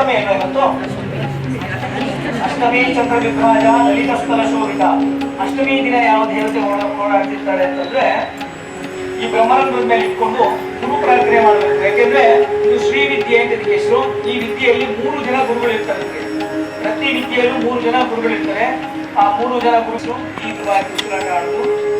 ಸಪ್ತಮಿ ಏನು ಇವತ್ತು? ಅಷ್ಟಮಿ ಚಂದ್ರ ಲಲಿತ ಲಲಿತಸ್ಥಲ ಶೋಭಿತ. ಅಷ್ಟಮಿ ದಿನ ಯಾವ ದೇವತೆ ಓಡಾಡ್ತಿರ್ತಾರೆ ಅಂತಂದ್ರೆ, ಈ ಬ್ರಹ್ಮರಂಧ್ರದ ಮೇಲೆ ಇಟ್ಕೊಂಡು ಗುರು ಪ್ರಾರ್ಥನೆ ಮಾಡಬೇಕು. ಯಾಕೆಂದ್ರೆ, ಇದು ಶ್ರೀ ವಿದ್ಯೆ ಅಂತ ಇದಕ್ಕೆ ಹೆಸರು. ಈ ವಿದ್ಯೆಯಲ್ಲಿ ಮೂರು ಜನ ಗುರುಗಳು ಇರ್ತಾರೆ ಪ್ರತಿ ವಿದ್ಯೆಯಲ್ಲೂ ಮೂರು ಜನ ಗುರುಗಳಿರ್ತಾರೆ. ಆ ಮೂರು ಜನ ಗುರುಗಳು ಈ ಉಸಿರಾಟ ಆಡುದು.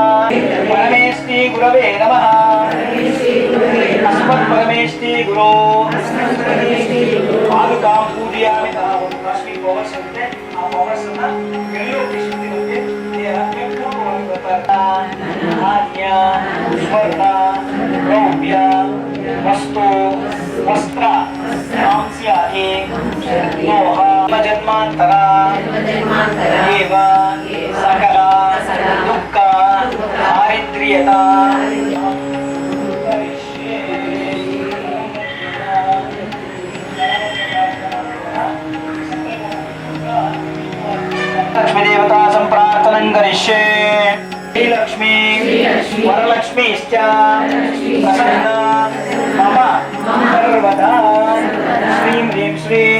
ಹಂಸ ಶಿವ ಸೋಹಂ ಹಂಸಃ ಪರಮೇಶ್ವರಿ ಗುರವೇ ನಮಃ ಅಸ್ಮತ್ ಪರಮೇಶ್ವರಿ ಗುರು ಪಾದುಕಾಂ ಪೂಜಯಾಮಿ ತಾ ಒಂದು ಕಾಶ್ಮೀರ್ ಪವರ್ಸ್ ಇರುತ್ತೆ ಆ ಪವರ್ಸ್ ಅನ್ನ ಎಲ್ಲೋ ಶಕ್ತಿ ಬಗ್ಗೆ ದೇಹಕ್ಕೆ ಪೂರ್ಣವಾಗಿ ಬರ್ತಾ ಧಾನ್ಯ ಸ್ವರ್ಣ ದ್ರವ್ಯ ವಸ್ತು ವಸ್ತ್ರ ಮಾಂಸ್ಯಾದಿ ಲೋಹ ಜನ್ಮಾಂತರ भविष्ये श्रीलक्ष्मी वरलक्ष्मीश्च प्रसन्ना मम सर्वदा श्रीं ह्रीं श्रीं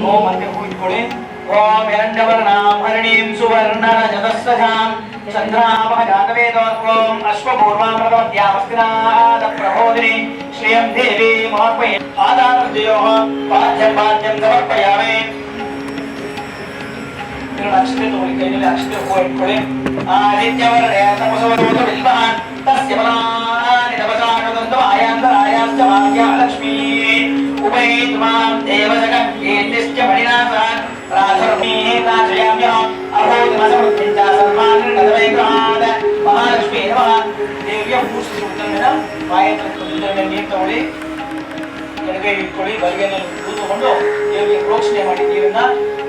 ॐ मध्यभूत्कुळे ॐ हिरण्यवर्णां हरिणीं सुवर्णरजतस्रजां चन्द्रामजातवेदोम् अश्वपूर्वामृतवद्यामस्तिनादप्रबोधिनी श्रियं देवी महोत्मये आदारजयोः पाद्यं पाद्यं समर्पयामि ಮಹಾತ್ಮಯ ಆದಾನರ್ಜಯೋಃ ಪಾದ್ಯಂ ಪಾದ್ಯಂ ಸಮರ್ಪಯಾಮಿ ಎರಡು ಅಕ್ಷತೆ ತಗೊಳ್ಳಿ ಕೈಯಲ್ಲಿ ಅಕ್ಷತೆ ಹೂವು ಇಟ್ಕೊಳ್ಳಿ ಆದಿತ್ಯವರ್ಣಯ ತಪಸೋರೋಧ ಬಿಲ್ವಾನ್ ತಸ್ಯ ಬಲಾನಿ ತಪಸಾನುದಂತ ಆಯಾಂತರಾಯಾಂತ ಭಾಗ್ಯ ಲಕ್ಷ್ಮೀ ಉಪೇತ್ ಮಾಂ ದೇವಜಗಂ ಏತಿಶ್ಚ ಮಣಿನಾಥಾನ್ ರಾಧರ್ಮೀತಾಶ್ರಯಾಮ್ಯಹಂ ಅಭೂತಮಸಮೃದ್ಧಿಂಚ ಸನ್ಮಾನಗತವೈಗ್ರಹಾದ ಮಹಾಲಕ್ಷ್ಮೀ ನಮಃ ದೇವಿಯ ಪೂಜಿಸಿ ಉತ್ತರಮೇನ ಮಾಯಂತ್ರ ಕುಂದಿನ ನೀರು ತಗೊಳ್ಳಿ ಎಡಗೈ ಇಟ್ಕೊಳ್ಳಿ ಬಲಗೈನಲ್ಲಿ ಕೂತ್ಕೊಂಡು ದೇವಿಗೆ ಪ್ರೋಕ್ಷಣೆ ಮಾಡಿ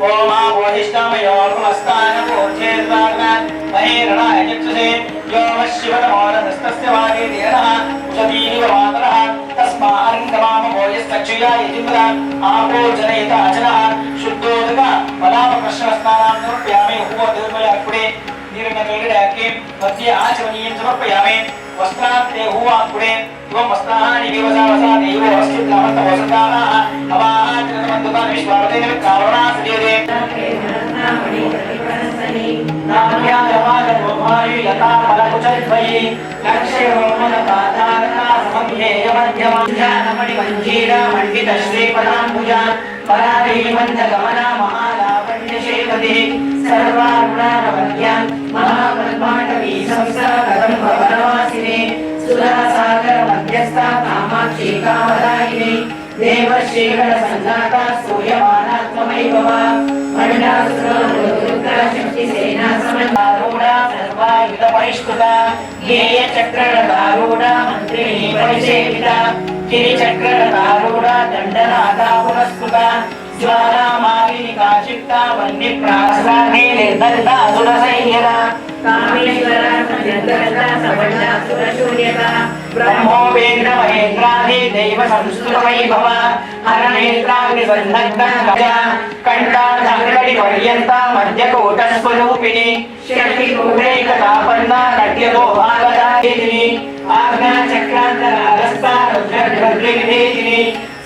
ओमा वोधिष्ठमयोर्मस्तानपूर्जेर्दार्गान् महेरणाय चक्षुषे यो वः शिवनमोरधस्तस्य वादेर्यणः उषतीरिव मातरः तस्मान्नमामभोजस्तक्षुया यजिन्द्रा आपो जनयिता अचनः शुद्धोदक बलापप्रश्नस्नानां निरूप्यामि उपोदुर्मय अर्पुणे दीर्घतोलिडाके मध्ये आचमनीयं समर्पयामि। वस्त्रान् ते हूवाङ्कुरे त्वं वस्त्राणि विवसावसा देवो हस्तिद्धामन्तवसताः हवाः चन्द्रमन्दुतान् विश्वावतेन कावणासदेवे मण्डितश्रीपदाम्बुजान् परारीमन्थगमना महालापण्यशेपतिः सर्वागुणानवद्यां महाब्रह्माण्डवी संसारकं भवनवासिने सुधासागरमध्यस्था कामाक्षी कामदायिने देवशेखरसन्नाता सूयमानात्ममैव वा मण्डासुरशक्तिसेना समन्दारूढा सर्वायुधपरिष्कृता ज्ञेयचक्ररदारूढा मन्त्रिणी परिसेविता गिरिचक्ररदारूढा दण्डनाथा पुरस्कृता కంఠాంగడిపర్యంత మధ్యకోటస్వరూపిణి శక్తికూటైకతాపన్న కట్యలోహాగదాయిని ఆజ్ఞాచక్రాంతరాగస్తా రుద్రగృహ్లిని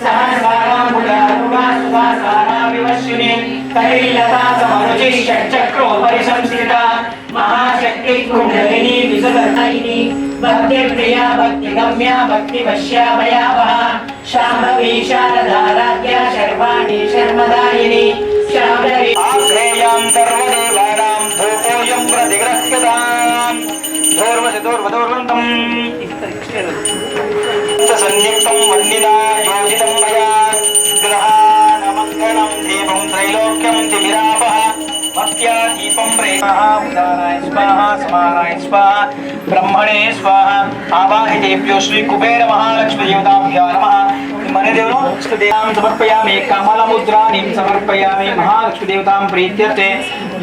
సహస్రారం साराविवश्युने तैलता समरुचि षट्चक्रोपरि संस्थिता महाशक्ति कुण्डलिनी विसुवर्णयिनी भक्तिप्रिया भक्तिगम्या भक्तिवश्या भयावहा शाम्भवी शारदाराध्या शर्वाणी शर्मदायिनी शाम्भवी आश्रेयां सर्वदेवानां धूपोऽयं प्रतिग्रह्यताम् धूर्वशतोर्वदोर्वन्तम् संयुक्तं वन्दिना योजितं నుంచి నిరాప భక్త్యా దీపం ప్రేమ ఉదారాయ స్వాహ సమానాయ స్వాహ బ్రహ్మణే స్వాహ ఆవాహితేభ్యో శ్రీ కుబేర మహాలక్ష్మి దేవతాభ్యా నమ. మణిదేవును దేవాం సమర్పయామి కమలముద్రాని సమర్పయామి మహాలక్ష్మి దేవతాం ప్రీత్యతే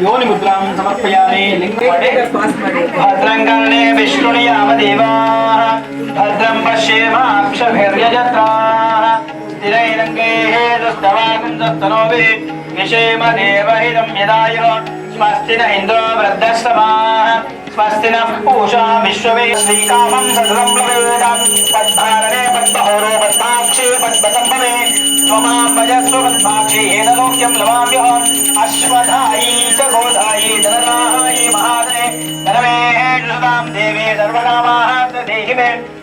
యోని ముద్రాం సమర్పయామి భద్రంగణే విష్ణుని యావదేవా భద్రం పశ్యేమాక్షభిర్యజత్రా స్థిరైరంగైః దస్తవాగుందస్తనోభిః विषेम देवहिदं स्वस्ति न इन्द्रो वृद्धः समाः स्वस्ति नः पूषा विश्ववे श्रीकामं सदृं प्रवेदं। पद्भारणे पद्महोरो पद्माक्षे पद्मसम्भवे त्वमां भजस्व पद्माक्षे येन लोक्यं लवाम्यहम् अश्वधायी च गोधायी धनरायी महादने, धनमे सुतां देवे सर्वनामाः देहि मे।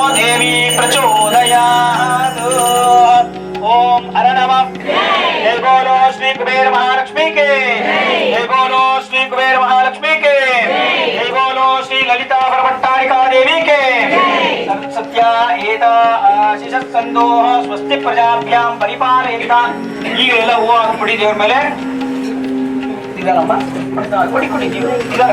श्री कुबेर महालक्ष्मी के जय बोलो श्री कुबेर महालक्ष्मी के जय बोलो श्री ललिता परभट्टारिका देवी के सत्या एता आशिषस्सन्दोः ಸ್ವಸ್ತಿ ಪ್ರಜಾಭ್ಯಾಂ ಪರಿಪಾಲಯಿತ ಈಗೆಲ್ಲ ಹೂವು ಹಾಕ್ಬಿಡಿ ದೇವ್ರ ಮೇಲೆ ಇದಾರಮ್ಮ ಕೊಡಿ ಕೊಡಿ ನೀವು ಇದಾರ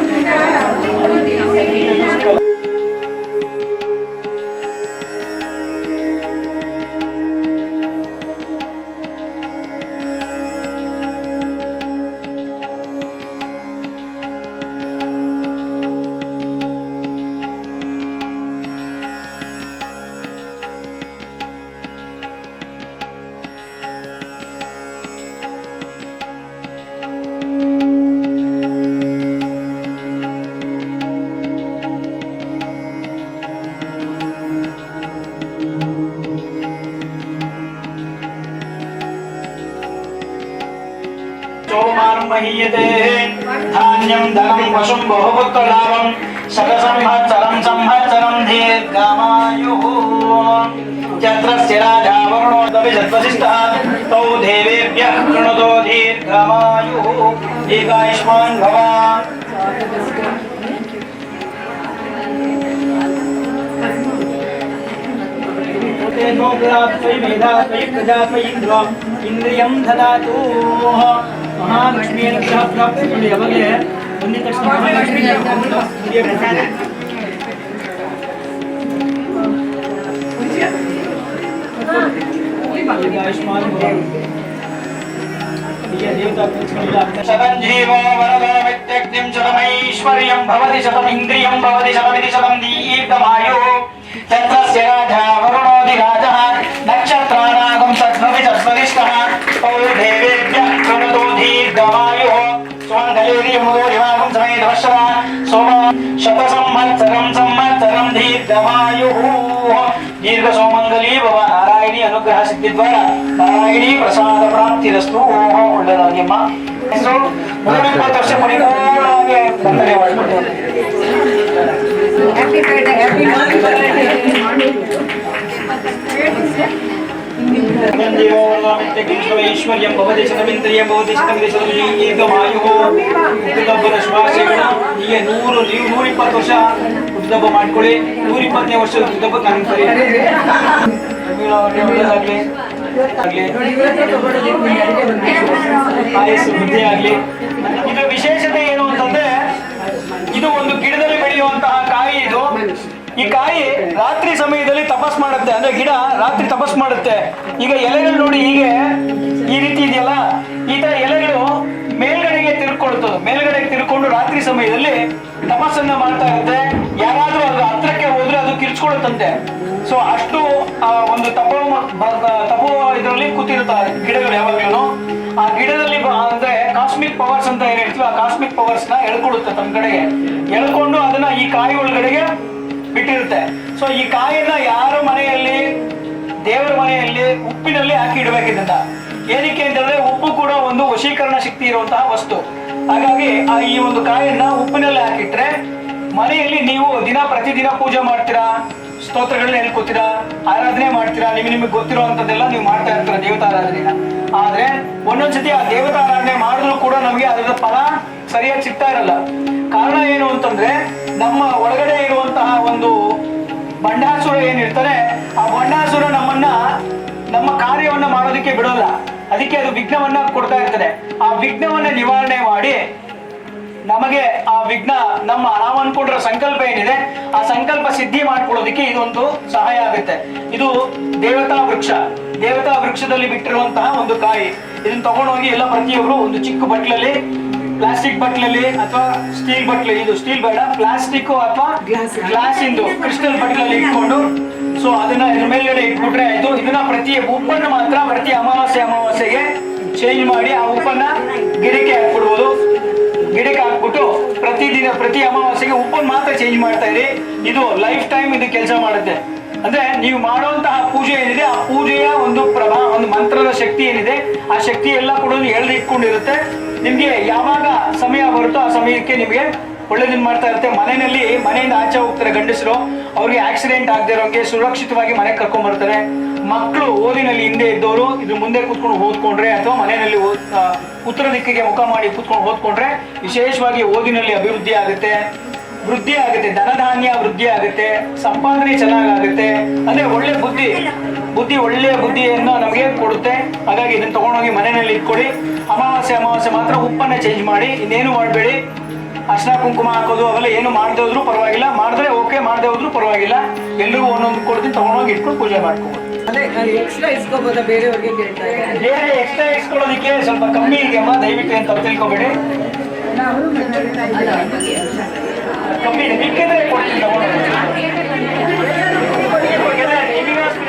दीयते धान्यं धनं पशुं बहुपुत्रलाभं शतसंवत्सरं संवत्सरं दीर्घमायुः यत्र राजा वर्णोदविषत्वशिष्टः तौ देवेभ्यः कृणुतो दीर्घमायुः दीर्घायुष्मान् भव ोग्रात्वयि मेधात्वयि प्रजात्वयि इन्द्रियं ददातु ಮಹಾಲಕ್ಷ್ಮಿ ಅನುಗ್ರಹ ಪ್ರಾಪ್ತಿ ಮಾಡಿ ಯಾವಾಗಲೇ ಬಂದಿದ ತಕ್ಷಣ ಮಹಾಲಕ್ಷ್ಮಿ ಆಯುಷ್ಮಾನ್ शतञ्जीवो वरदो वित्यग्निं शतमैश्वर्यं भवति शतमिन्द्रियं भवति शतमिति शतं दीर्घमायुः चन्द्रस्य राजा वरुणोऽधिराजः नक्षत्राणागं दीर्घमायुः सुमङ्गलेरियमुदोरिवागं समेतवश्यः सोम शतसंवत्सरं संवत्सरं दीर्घमायुः दीर्घ सोमङ्गली ಭವ ನಾರಾಯಣಿ ಅನುಗ್ರಹ ಸಿದ್ಧಿದ್ವಾರ ನಾರಾಯಣಿ ಪ್ರಸಾದ ಪ್ರಾಪ್ತಿರಸ್ತು ಒಳ್ಳೆಯದಾಗಿಮ್ಮ ಹೆಸರು ಮೂವತ್ತು ವರ್ಷ ಪರಿಪೂರ್ಣವಾಗಿ ಬಂಧನೆ ಮಾಡಿಕೊಂಡು ಐಶ್ವರ್ಯಂ ಭವತಿ ಶತಮಿಂದ್ರಿಯಂ ಭವತಿ ಶತಮಿತಿ ಶತಂ ಶ್ವಾಸ ಹುಟ್ಟಿದಬ್ಬರ ಶುಭಾಶಯಗಳು ಹೀಗೆ ನೂರು ನೀವು ನೂರ ಇಪ್ಪತ್ತು ವರ್ಷ ಹುಟ್ಟಿದಬ್ಬ ಮಾಡ್ಕೊಳ್ಳಿ ನೂರಿಪ್ಪತ್ತನೇ ವರ್ಷ ಹುಟ್ಟಿದಬ್ಬ ಕಾಣ್ತಾರೆ ಒಳ್ಳೆದಾಗ್ಲಿ ಆಗಲಿ ಆಯಸ್ಸು ವೃದ್ಧಿ ಆಗ್ಲಿ ಇದು ವಿಶೇಷತೆ ಏನು ಅಂತಂದ್ರೆ ಇದು ಒಂದು ಗಿಡದಲ್ಲಿ ಬೆಳೆಯುವಂತಹ ಕಾಯಿ ಇದು ಈ ಕಾಯಿ ರಾತ್ರಿ ಸಮಯದಲ್ಲಿ ತಪಸ್ ಮಾಡುತ್ತೆ. ಅಂದ್ರೆ ಗಿಡ ರಾತ್ರಿ ತಪಸ್ ಮಾಡುತ್ತೆ. ಈಗ ಎಲೆಗಳು ನೋಡಿ ಹೀಗೆ ಈ ರೀತಿ ಇದೆಯಲ್ಲ? ಈ ತರ ಎಲೆಗಳು ಮೇಲ್ಗಡೆಗೆ ತಿರ್ಕೊಳ್ತದೆ. ಮೇಲ್ಗಡೆಗೆ ತಿರ್ಕೊಂಡು ರಾತ್ರಿ ಸಮಯದಲ್ಲಿ ತಪಸ್ಸನ್ನ ಮಾಡ್ತಾ ಇರುತ್ತೆ. ಯಾರಾದ್ರೂ ಅದು ಹತ್ರಕ್ಕೆ ಹೋದ್ರೆ ಅದು ಕಿರ್ಚ್ಕೊಳ್ಳುತ್ತಂತೆ. ಸೊ ಅಷ್ಟು, ಆ, ಒಂದು ತಪೋ ತಪೋ ಇದರಲ್ಲಿ ಕೂತಿರುತ್ತೆ ಗಿಡಗಳು ಯಾವಾಗ್ಲೂ ಆ ಗಿಡದಲ್ಲಿ ಅಂದ್ರೆ ಕಾಸ್ಮಿಕ್ ಪವರ್ಸ್ ಅಂತ ಏನ್ ಹೇಳ್ತೀವಿ ಆ ಕಾಸ್ಮಿಕ್ ಪವರ್ಸ್ನ ಎಳ್ಕೊಳ್ಳುತ್ತೆ ತಮ್ಮ ಕಡೆಗೆ. ಎಳ್ಕೊಂಡು ಅದನ್ನ ಈ ಕಾಯಿ ಒಳಗಡೆಗೆ ಬಿಟ್ಟಿರುತ್ತೆ. ಸೊ ಈ ಕಾಯಿಯನ್ನ ಯಾರ ಮನೆಯಲ್ಲಿ, ದೇವರ ಮನೆಯಲ್ಲಿ ಉಪ್ಪಿನಲ್ಲಿ ಹಾಕಿ ಇಡಬೇಕಿದ್ದ ಏನಕ್ಕೆ ಅಂತಂದ್ರೆ ಉಪ್ಪು ಕೂಡ ಒಂದು ವಶೀಕರಣ ಶಕ್ತಿ ಇರುವಂತಹ ವಸ್ತು. ಹಾಗಾಗಿ ಆ ಈ ಒಂದು ಕಾಯನ್ನ ಉಪ್ಪಿನಲ್ಲಿ ಹಾಕಿಟ್ರೆ ಮನೆಯಲ್ಲಿ ನೀವು ದಿನ ಪ್ರತಿದಿನ ಪೂಜೆ ಮಾಡ್ತೀರಾ? ಸ್ತೋತ್ರಗಳನ್ನ ಹೇಳ್ಕೊತೀರಾ? ಆರಾಧನೆ ಮಾಡ್ತೀರಾ? ನಿಮ್ಗೆ ನಿಮಗೆ ಗೊತ್ತಿರುವಂತದ್ದೆಲ್ಲ ನೀವು ಮಾಡ್ತಾ ಇರ್ತೀರ ದೇವತಾರಾಧನೆನ. ಆದ್ರೆ ಒಂದೊಂದ್ಸತಿ ಆ ದೇವತಾರಾಧನೆ ಮಾಡಿದ್ರು ಕೂಡ ನಮಗೆ ಅದರ ಫಲ ಸರಿಯಾಗಿ ಸಿಗ್ತಾ ಇರಲ್ಲ. ಕಾರಣ ಏನು ಅಂತಂದ್ರೆ ನಮ್ಮ ಒಳಗಡೆ ಇರುವಂತಹ ಒಂದು ಬಂಡಾಸುರ ಏನಿರ್ತಾರೆ ಆ ಬಂಡಾಸುರ ನಮ್ಮನ್ನ, ನಮ್ಮ ಕಾರ್ಯವನ್ನ ಮಾಡೋದಕ್ಕೆ ಬಿಡೋಲ್ಲ. ಅದಕ್ಕೆ ಅದು ವಿಘ್ನವನ್ನ ಕೊಡ್ತಾ ಇರ್ತದೆ. ಆ ವಿಘ್ನವನ್ನ ನಿವಾರಣೆ ಮಾಡಿ ನಮಗೆ ಆ ವಿಘ್ನ, ನಮ್ಮ ನಾವು ಅನ್ಕೊಂಡಿರೋ ಸಂಕಲ್ಪ ಏನಿದೆ, ಆ ಸಂಕಲ್ಪ ಸಿದ್ಧಿ ಮಾಡ್ಕೊಳ್ಳೋದಕ್ಕೆ ಇದೊಂದು ಸಹಾಯ ಆಗುತ್ತೆ. ಇದು ದೇವತಾ ವೃಕ್ಷ. ದೇವತಾ ವೃಕ್ಷದಲ್ಲಿ ಬಿಟ್ಟಿರುವಂತಹ ಒಂದು ಕಾಯಿ. ಇದನ್ನ ತಗೊಂಡೋಗಿ ಎಲ್ಲ ಪ್ರತಿಯೊಬ್ರು ಒಂದು ಚಿಕ್ಕ ಬಟ್ಲಲ್ಲಿ ಪ್ಲಾಸ್ಟಿಕ್ ಬಟ್ಲಲ್ಲಿ ಅಥವಾ ಸ್ಟೀಲ್ ಬಟ್ಲು ಇದು ಸ್ಟೀಲ್ ಬೇಡ ಪ್ಲಾಸ್ಟಿಕ್ ಅಥವಾ ಗ್ಲಾಸ್. ಇಂದು ಕ್ರಿಸ್ಟಲ್ ಬಟ್ಲಲ್ಲಿ ಇಟ್ಕೊಂಡು. ಸೊ ಅದನ್ನ ಇದ್ರ ಮೇಲ್ಗಡೆ ಇಟ್ಬಿಟ್ರೆ ಆಯ್ತು. ಇದನ್ನ ಪ್ರತಿ ಉಪ್ಪನ್ನು ಮಾತ್ರ ಪ್ರತಿ ಅಮಾವಾಸ್ಯೆ ಅಮಾವಾಸ್ಯೆಗೆ ಚೇಂಜ್ ಮಾಡಿ ಆ ಉಪ್ಪನ್ನ ಗಿಡಕ್ಕೆ ಹಾಕ್ಬಿಡ್ಬೋದು. ಗಿಡಕ್ಕೆ ಹಾಕ್ಬಿಟ್ಟು ಪ್ರತಿದಿನ ಪ್ರತಿ ಅಮಾವಾಸ್ಯೆಗೆ ಉಪ್ಪನ್ನು ಮಾತ್ರ ಚೇಂಜ್ ಮಾಡ್ತಾ ಇರಿ. ಇದು ಲೈಫ್ ಟೈಮ್ ಇದು ಕೆಲಸ ಮಾಡುತ್ತೆ. ಅಂದ್ರೆ ನೀವು ಮಾಡುವಂತಹ ಪೂಜೆ ಏನಿದೆ ಆ ಪೂಜೆಯ ಒಂದು ಪ್ರಭಾ ಒಂದು ಮಂತ್ರದ ಶಕ್ತಿ ಏನಿದೆ ಆ ಶಕ್ತಿ ಎಲ್ಲ ಕೂಡ ಎಳ್ದು ಇಟ್ಕೊಂಡಿರುತ್ತೆ. ನಿಮ್ಗೆ ಯಾವಾಗ ಸಮಯ ಬರುತ್ತೋ ಆ ಸಮಯಕ್ಕೆ ನಿಮಗೆ ಒಳ್ಳೇದನ್ನ ಮಾಡ್ತಾ ಇರುತ್ತೆ. ಮನೆಯಲ್ಲಿ, ಮನೆಯಿಂದ ಆಚೆ ಹೋಗ್ತಾರೆ ಗಂಡಸರು. ಅವ್ರಿಗೆ ಆಕ್ಸಿಡೆಂಟ್ ಆಗದೆ ಇರೋಂಗೆ ಸುರಕ್ಷಿತವಾಗಿ ಮನೆಗೆ ಕರ್ಕೊಂಡ್ ಬರ್ತಾರೆ. ಮಕ್ಕಳು ಓದಿನಲ್ಲಿ ಹಿಂದೆ ಇದ್ದವರು ಇದ್ರ ಮುಂದೆ ಕೂತ್ಕೊಂಡು ಓದ್ಕೊಂಡ್ರೆ ಅಥವಾ ಮನೆಯಲ್ಲಿ ಉತ್ತರ ದಿಕ್ಕಿಗೆ ಮುಖ ಮಾಡಿ ಕೂತ್ಕೊಂಡು ಓದ್ಕೊಂಡ್ರೆ ವಿಶೇಷವಾಗಿ ಓದಿನಲ್ಲಿ ಅಭಿವೃದ್ಧಿ ಆಗುತ್ತೆ. ವೃದ್ಧಿ ಆಗುತ್ತೆ ಧನಧಾನ್ಯ ವೃದ್ಧಿ ಆಗುತ್ತೆ ಸಂಪಾದನೆ ಚೆನ್ನಾಗಾಗುತ್ತೆ ಅಂದ್ರೆ ಒಳ್ಳೆ ಬುದ್ಧಿ. ಬುದ್ಧಿ ಒಳ್ಳೆಯ ಬುದ್ಧಿಯನ್ನು ನಮಗೆ ಕೊಡುತ್ತೆ. ಹಾಗಾಗಿ ಇದನ್ನ ತಗೊಂಡೋಗಿ ಮನೆಯಲ್ಲಿ ಇಟ್ಕೊಳ್ಳಿ. ಅಮಾವಾಸ್ಯೆ ಅಮಾವಾಸ್ಯೆ ಮಾತ್ರ ಉಪ್ಪನ್ನ ಚೇಂಜ್ ಮಾಡಿ ಇನ್ನೇನು ಮಾಡಬೇಡಿ. ಅರ್ಶನ ಕುಂಕುಮ ಹಾಕೋದು ಅವೆಲ್ಲ ಏನು ಮಾಡದೆ ಹೋದ್ರು ಪರವಾಗಿಲ್ಲ. ಮಾಡಿದ್ರೆ ಓಕೆ ಮಾಡದೆ ಹೋದ್ರು ಪರವಾಗಿಲ್ಲ. ಎಲ್ಲರೂ ಒಂದೊಂದು ಕೊಡ್ತೀನಿ ತಗೊಂಡೋಗಿ ಇಟ್ಕೊಂಡು ಪೂಜೆ ಮಾಡ್ಕೋಬೋದು ಅದೇ ಎಕ್ಸ್ಟ್ರಾ ಇಸ್ಕೋಬೋದಾ ಬೇರೆಯವ್ರಿಗೆ ಕೇಳ್ತಾ ಬೇರೆ ಎಕ್ಸ್ಟ್ರಾ ಇಸ್ಕೊಳ್ಳೋದಕ್ಕೆ ಸ್ವಲ್ಪ ಕಮ್ಮಿ ಇದೆಯಮ್ಮ? ದಯವಿಟ್ಟು ಅಂತ ತಿಳ್ಕೊಬೇಡಿ. ಕಮ್ಮಿ ಕೊಡ್ತೀನಿ ತಗೊಂಡೋಗಿ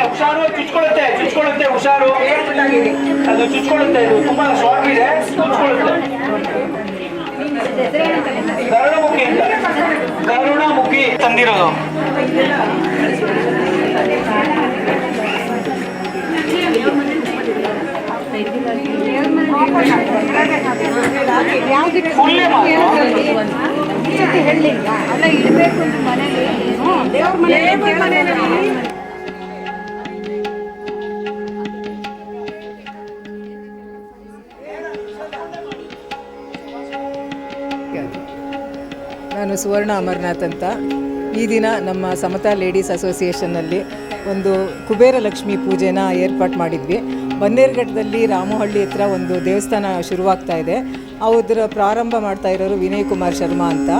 ಹುಷಾರು ಚುಚ್ಕೊಳ್ಳುತ್ತೆ ಚುಚ್ಕೊಳ್ಳುತ್ತೆ ಹುಷಾರು. ಅದು ಚುಚ್ಕೊಳ್ಳುತ್ತೆ ಇದು ತುಂಬಾ ಶಾರ್ಟ್ ಇದೆ ಚುಚ್ಕೊಳ್ಳುತ್ತೆ. ಗರುಡಮುಖಿ ಅಂತ. ಗರುಡಮುಖಿ ತಂದಿರೋದು. ಫುಲ್ಲೇ ಮಾತ್ರ ಅಲ್ಲ ಇಡಬೇಕು ಮನೇಲಿ. ದೇವ್ರ ಮನೇಲಿ ನಾನು ಸುವರ್ಣ ಅಮರನಾಥ್ ಅಂತ. ಈ ದಿನ ನಮ್ಮ ಸಮತಾ ಲೇಡೀಸ್ ಅಸೋಸಿಯೇಷನ್ನಲ್ಲಿ ಒಂದು ಕುಬೇರ ಲಕ್ಷ್ಮಿ ಪೂಜೆನ ಏರ್ಪಾಟ್ ಮಾಡಿದ್ವಿ. ಬನ್ನೇರುಘಟ್ಟದಲ್ಲಿ ರಾಮಹಳ್ಳಿ ಹತ್ರ ಒಂದು ದೇವಸ್ಥಾನ ಶುರುವಾಗ್ತಾ ಇದೆ. ಅವ್ರ ಪ್ರಾರಂಭ ಮಾಡ್ತಾ ಇರೋರು ವಿನಯ್ ಕುಮಾರ್ ಶರ್ಮಾ ಅಂತ.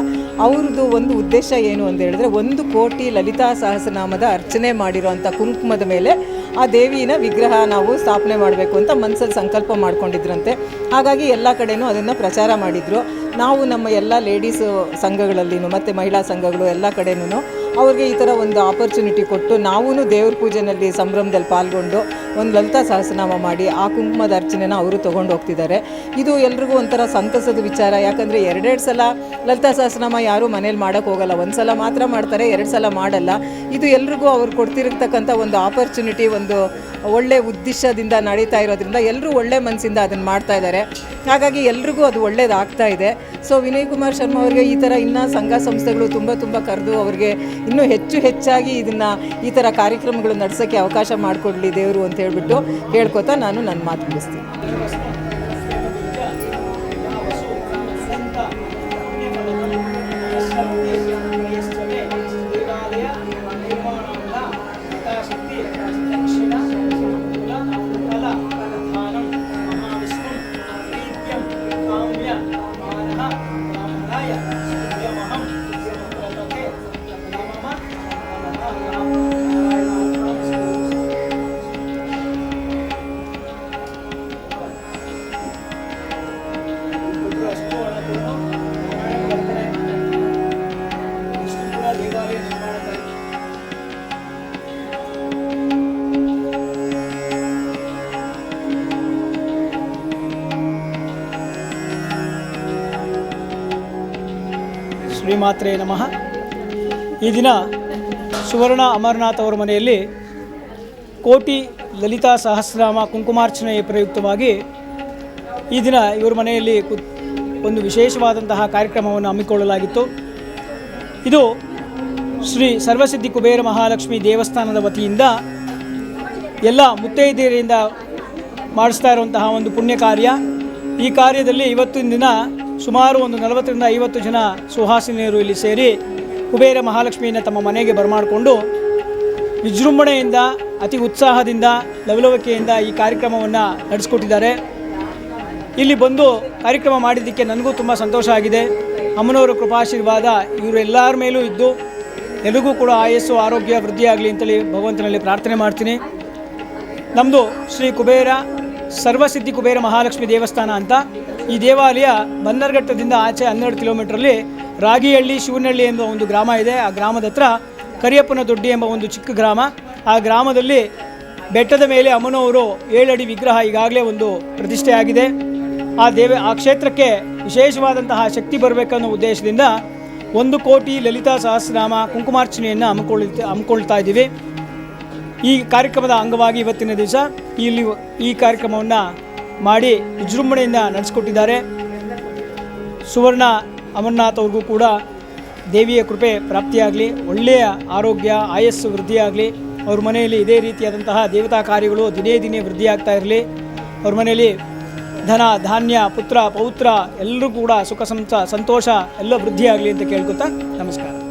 ಅವ್ರದ್ದು ಒಂದು ಉದ್ದೇಶ ಏನು ಅಂತ ಹೇಳಿದ್ರೆ ಒಂದು ಕೋಟಿ ಲಲಿತಾ ಸಹಸ್ರನಾಮದ ಅರ್ಚನೆ ಮಾಡಿರೋಂಥ ಕುಂಕುಮದ ಮೇಲೆ ಆ ದೇವಿನ ವಿಗ್ರಹ ನಾವು ಸ್ಥಾಪನೆ ಮಾಡಬೇಕು ಅಂತ ಮನಸ್ಸಲ್ಲಿ ಸಂಕಲ್ಪ ಮಾಡ್ಕೊಂಡಿದ್ರಂತೆ. ಹಾಗಾಗಿ ಎಲ್ಲ ಕಡೆಯೂ ಅದನ್ನು ಪ್ರಚಾರ ಮಾಡಿದರು. ನಾವು ನಮ್ಮ ಎಲ್ಲ ಲೇಡೀಸ್ ಸಂಘಗಳಲ್ಲಿನೂ ಮತ್ತು ಮಹಿಳಾ ಸಂಘಗಳು ಎಲ್ಲ ಕಡೆನೂ ಅವ್ರಿಗೆ ಈ ಥರ ಒಂದು ಆಪರ್ಚುನಿಟಿ ಕೊಟ್ಟು ನಾವೂ ದೇವ್ರ ಪೂಜೆಯಲ್ಲಿ ಸಂಭ್ರಮದಲ್ಲಿ ಪಾಲ್ಗೊಂಡು ಒಂದು ಲಲಿತಾ ಸಹಸ್ರನಾಮ ಮಾಡಿ ಆ ಕುಂಕುಮದ ಅರ್ಚನೆನ ಅವರು ತೊಗೊಂಡು ಹೋಗ್ತಿದ್ದಾರೆ. ಇದು ಎಲ್ರಿಗೂ ಒಂಥರ ಸಂತಸದ ವಿಚಾರ. ಯಾಕಂದರೆ ಎರಡೆರಡು ಸಲ ಲಲಿತಾ ಸಹಸ್ರನಾಮ ಯಾರೂ ಮನೇಲಿ ಮಾಡೋಕ್ಕೆ ಹೋಗಲ್ಲ. ಒಂದು ಸಲ ಮಾತ್ರ ಮಾಡ್ತಾರೆ, ಎರಡು ಸಲ ಮಾಡಲ್ಲ. ಇದು ಎಲ್ರಿಗೂ ಅವ್ರು ಕೊಡ್ತಿರ್ತಕ್ಕಂಥ ಒಂದು ಆಪರ್ಚುನಿಟಿ ಒಂದು ಒಳ್ಳೆ ಉದ್ದೇಶದಿಂದ ನಡೀತಾ ಇರೋದ್ರಿಂದ ಎಲ್ಲರೂ ಒಳ್ಳೆ ಮನಸ್ಸಿಂದ ಅದನ್ನು ಮಾಡ್ತಾ ಇದ್ದಾರೆ. ಹಾಗಾಗಿ ಎಲ್ರಿಗೂ ಅದು ಒಳ್ಳೇದಾಗ್ತಾ ಇದೆ. ಸೊ ವಿನಯ್ ಕುಮಾರ್ ಶರ್ಮಾ ಅವರಿಗೆ ಈ ಥರ ಇನ್ನೂ ಸಂಘ ಸಂಸ್ಥೆಗಳು ತುಂಬ ತುಂಬ ಕರೆದು ಅವ್ರಿಗೆ ಇನ್ನೂ ಹೆಚ್ಚು ಹೆಚ್ಚಾಗಿ ಇದನ್ನು ಈ ಥರ ಕಾರ್ಯಕ್ರಮಗಳು ನಡೆಸೋಕ್ಕೆ ಅವಕಾಶ ಮಾಡಿಕೊಡ್ಲಿ ದೇವರು ಅಂತ ಹೇಳ್ಬಿಟ್ಟು ಹೇಳ್ಕೊತಾ ನಾನು ನನ್ನ ಮಾತು ಮುಗಿಸ್ತೀನಿ. ಶ್ರೀಮಾತ್ರೇ ನಮಃ. ಈ ದಿನ ಸುವರ್ಣ ಅಮರನಾಥ್ ಅವರ ಮನೆಯಲ್ಲಿ ಕೋಟಿ ಲಲಿತಾ ಸಹಸ್ರನಾಮ ಕುಂಕುಮಾರ್ಚನೆಯ ಪ್ರಯುಕ್ತವಾಗಿ ಈ ದಿನ ಇವರ ಮನೆಯಲ್ಲಿ ಒಂದು ವಿಶೇಷವಾದಂತಹ ಕಾರ್ಯಕ್ರಮವನ್ನು ಹಮ್ಮಿಕೊಳ್ಳಲಾಗಿತ್ತು. ಇದು ಶ್ರೀ ಸರ್ವಸಿದ್ಧಿ ಕುಬೇರ ಮಹಾಲಕ್ಷ್ಮಿ ದೇವಸ್ಥಾನದ ವತಿಯಿಂದ ಎಲ್ಲ ಮುತ್ತೈದೆಯರಿಂದ ಮಾಡಿಸ್ತಾ ಇರುವಂತಹ ಒಂದು ಪುಣ್ಯ ಕಾರ್ಯ ಈ ಕಾರ್ಯದಲ್ಲಿ ಇವತ್ತಿನ ದಿನ ಸುಮಾರು ಒಂದು ನಲವತ್ತರಿಂದ ಐವತ್ತು ಜನ ಸುಹಾಸಿನಿಯರು ಇಲ್ಲಿ ಸೇರಿ ಕುಬೇರ ಮಹಾಲಕ್ಷ್ಮಿಯನ್ನು ತಮ್ಮ ಮನೆಗೆ ಬರಮಾಡಿಕೊಂಡು ವಿಜೃಂಭಣೆಯಿಂದ, ಅತಿ ಉತ್ಸಾಹದಿಂದ, ಲವಲವಿಕೆಯಿಂದ ಈ ಕಾರ್ಯಕ್ರಮವನ್ನು ನಡೆಸ್ಕೊಟ್ಟಿದ್ದಾರೆ. ಇಲ್ಲಿ ಬಂದು ಕಾರ್ಯಕ್ರಮ ಮಾಡಿದ್ದಕ್ಕೆ ನನಗೂ ತುಂಬ ಸಂತೋಷ ಆಗಿದೆ. ಅಮ್ಮನವರ ಕೃಪಾಶೀರ್ವಾದ ಇವರು ಎಲ್ಲರ ಮೇಲೂ ಇದ್ದು, ಎಲ್ರಿಗೂ ಕೂಡ ಆಯಸ್ಸು, ಆರೋಗ್ಯ ವೃದ್ಧಿಯಾಗಲಿ ಅಂತೇಳಿ ಭಗವಂತನಲ್ಲಿ ಪ್ರಾರ್ಥನೆ ಮಾಡ್ತೀನಿ. ನಮ್ಮದು ಶ್ರೀ ಕುಬೇರ, ಸರ್ವಸಿದ್ಧಿ ಕುಬೇರ ಮಹಾಲಕ್ಷ್ಮಿ ದೇವಸ್ಥಾನ ಅಂತ ಈ ದೇವಾಲಯ ಬನ್ನರ್ಘಟ್ಟದಿಂದ ಆಚೆ ಹನ್ನೆರಡು ಕಿಲೋಮೀಟ್ರಲ್ಲಿ ರಾಗಿಹಳ್ಳಿ, ಶಿವನಹಳ್ಳಿ ಎಂಬ ಒಂದು ಗ್ರಾಮ ಇದೆ. ಆ ಗ್ರಾಮದ ಹತ್ರ ಕರಿಯಪ್ಪನ ದೊಡ್ಡಿ ಎಂಬ ಒಂದು ಚಿಕ್ಕ ಗ್ರಾಮ. ಆ ಗ್ರಾಮದಲ್ಲಿ ಬೆಟ್ಟದ ಮೇಲೆ ಅಮ್ಮನವರು ಏಳಡಿ ವಿಗ್ರಹ ಈಗಾಗಲೇ ಒಂದು ಪ್ರತಿಷ್ಠೆಯಾಗಿದೆ ಆ ದೇವ, ಆ ಕ್ಷೇತ್ರಕ್ಕೆ ವಿಶೇಷವಾದಂತಹ ಶಕ್ತಿ ಬರಬೇಕನ್ನೋ ಉದ್ದೇಶದಿಂದ ಒಂದು ಕೋಟಿ ಲಲಿತಾ ಸಹಸ್ರನಾಮ ಕುಂಕುಮಾರ್ಚನೆಯನ್ನು ಹಮ್ಮಿಕೊಳ್ಳ ಹಮ್ಮಿಕೊಳ್ತಾ ಇದ್ದೀವಿ. ಈ ಕಾರ್ಯಕ್ರಮದ ಅಂಗವಾಗಿ ಇವತ್ತಿನ ದಿವಸ ಇಲ್ಲಿ ಈ ಕಾರ್ಯಕ್ರಮವನ್ನು ಮಾಡಿ ವಿಜೃಂಭಣೆಯಿಂದ ನಡೆಸಿಕೊಟ್ಟಿದ್ದಾರೆ. ಸುವರ್ಣ ಅಮರನಾಥ್ ಅವ್ರಿಗೂ ಕೂಡ ದೇವಿಯ ಕೃಪೆ ಪ್ರಾಪ್ತಿಯಾಗಲಿ, ಒಳ್ಳೆಯ ಆರೋಗ್ಯ, ಆಯಸ್ಸು ವೃದ್ಧಿಯಾಗಲಿ. ಅವ್ರ ಮನೆಯಲ್ಲಿ ಇದೇ ರೀತಿಯಾದಂತಹ ದೇವತಾ ಕಾರ್ಯಗಳು ದಿನೇ ದಿನೇ ವೃದ್ಧಿಯಾಗ್ತಾ ಇರಲಿ. ಅವ್ರ ಮನೆಯಲ್ಲಿ ಧನ, ಧಾನ್ಯ, ಪುತ್ರ, ಪೌತ್ರ ಎಲ್ಲರೂ ಕೂಡ ಸುಖ ಸಂತ ಸಂತೋಷ, ಎಲ್ಲ ವೃದ್ಧಿಯಾಗಲಿ ಅಂತ ಕೇಳ್ಕೊತಾ ನಮಸ್ಕಾರ.